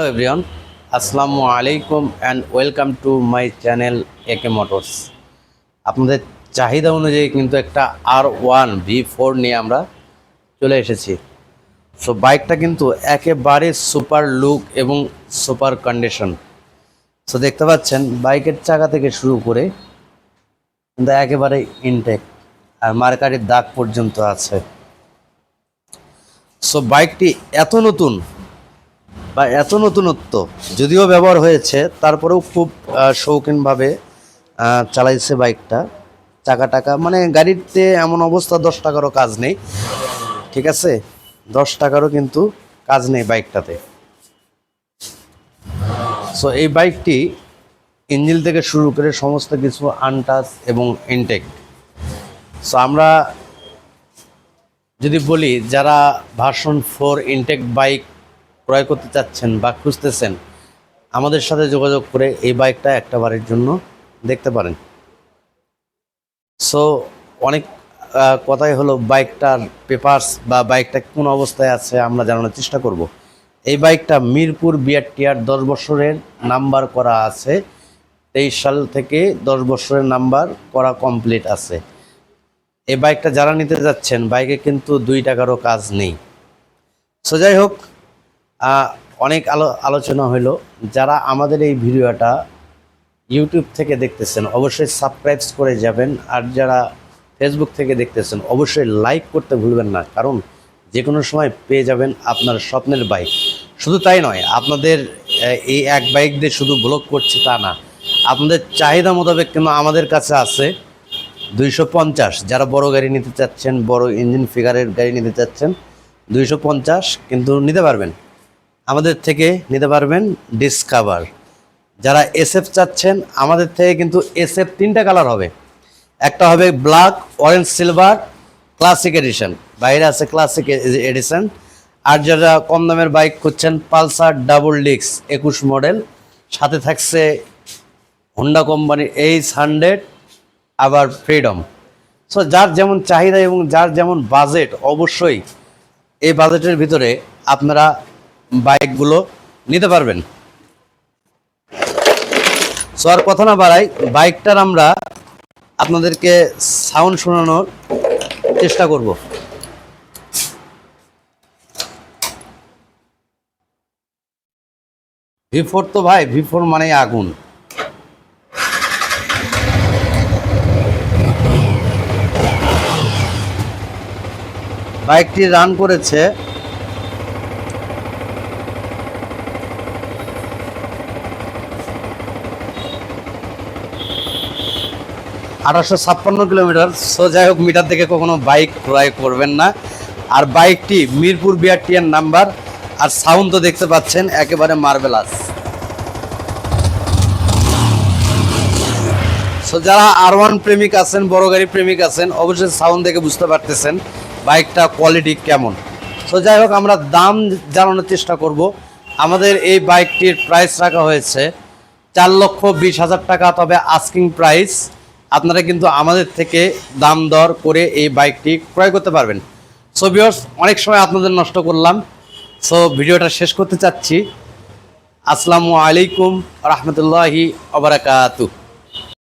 Hello everyone আসসালামু আলাইকুম and welcome to my channel AK Motors আপনাদের চাহিদা অনুযায়ী কিন্তু একটা আর ওয়ান ভি ফোর নিয়ে আমরা চলে এসেছি। সো বাইকটা কিন্তু একেবারে সুপার লুক এবং সুপার কন্ডিশন সো দেখতে পাচ্ছেন বাইকের চাকা থেকে শুরু করে কিন্তু একেবারে ইনটেক আর মার্কারির দাগ পর্যন্ত আছে। সো বাইকটি এত নতুন বা এত নতুনত্ব যদিও ব্যবহার হয়েছে, তারপরেও খুব শৌখিনভাবে চালাইছে বাইকটা। চাকা টাকা মানে গাড়িতে এমন অবস্থা, দশ টাকারও কাজ নেই। ঠিক আছে? দশ টাকারও কিন্তু কাজ নেই বাইকটাতে। সো এই বাইকটি ইঞ্জিন থেকে শুরু করে সমস্ত কিছু আনটাচ এবং ইনটেক। সো আমরা যদি বলি, যারা ভার্সন ফোর ইনটেক বাইক ক্রয় করতে চাচ্ছেন বা খুঁজতেছেন, আমাদের সাথে যোগাযোগ করে এই বাইকটা একটা বারের জন্য দেখতে পারেন। সো অনেক কথাই হলো বাইকটার পেপার্স বা বাইকটা কোন অবস্থায় আছে আমরা জানানোর চেষ্টা করব। এই বাইকটা মিরপুর বিআরটিআর দশ বছরের নাম্বার করা আছে, তেইশ সাল থেকে দশ বছরের নাম্বার করা কমপ্লিট আছে। এই বাইকটা যারা নিতে যাচ্ছেন, বাইকে কিন্তু দুই টাকারও কাজ নেই। সো যাই হোক অনেক আলো, আলোচনা হলো। যারা আমাদের এই ভিডিওটা ইউটিউব থেকে দেখতেছেন, অবশ্যই সাবস্ক্রাইব করে যাবেন। আর যারা ফেসবুক থেকে দেখতেছেন, অবশ্যই লাইক করতে ভুলবেন না। কারণ যে কোনো সময় পেয়ে যাবেন আপনার স্বপ্নের বাইক শুধু তাই নয়, আপনাদের এই এক বাইক দিয়ে শুধু ব্লগ করছি তা না। আপনাদের চাহিদা মোতাবেক কিন্তু আমাদের কাছে আছে দুইশো পঞ্চাশ। যারা বড় গাড়ি নিতে চাচ্ছেন, বড় ইঞ্জিন ফিগারের গাড়ি নিতে চাচ্ছেন, দুইশো পঞ্চাশ কিন্তু নিতে পারবেন। আমাদের থেকে নিতে পারবেন ডিসকাভার যারা এসএফ চাচ্ছেন, আমাদের থেকে কিন্তু এসএফ তিনটা কালার হবে। একটা হবে black orange silver classic edition বাইরে আছে ক্লাসিক এডিশন আর যারা কম দামের বাইক খুঁজছেন পালসার ডাবল ডিক্স একুশ মডেল সাথে থাকছে হোন্ডা কোম্পানির এইচ হান্ড্রেড আবার ফ্রিডম সো যার যেমন চাহিদা এবং যার যেমন বাজেট অবশ্যই এই বাজেটের ভিতরে আপনারা বাইকগুলো নিতে পারবেন। সো আর কথা না বাড়াই, বাইকটার আমরা আপনাদেরকে সাউন্ড শোনানোর চেষ্টা করব। ভি ফোর তো ভাই ভি ফোর মানেই আগুন। বাইকটি রান করেছে আঠারোশো ছাপ্পান্ন কিলোমিটার। সো যাই হোক মিটার থেকে কখনো বাইক ক্রয় করবেন না। আর বাইকটি মিরপুর বিআরটিএর নাম্বার। আর সাউন্ড তো দেখতে পাচ্ছেন, একেবারে মার্বেলাস সো যারা আর ওয়ান প্রেমিক আছেন, বড় গাড়ি প্রেমিক আছেন, অবশ্যই সাউন্ড দেখে বুঝতে পারতেছেন বাইকটা কোয়ালিটি কেমন। সো যাই হোক, আমরা দাম জানানোর চেষ্টা করব। আমাদের এই বাইকটির প্রাইস রাখা হয়েছে চার লক্ষ বিশ হাজার টাকা, তবে আস্কিং প্রাইস আপনারা কিন্তু আমাদের থেকে দাম দর করে এই বাইকটি ক্রয় করতে পারবেন। সো ভিউয়ার্স অনেক সময় আপনাদের নষ্ট করলাম। সো ভিডিওটা শেষ করতে চাচ্ছি। আসসালামু আলাইকুম রহমতুল্লাহি আবরাকাতু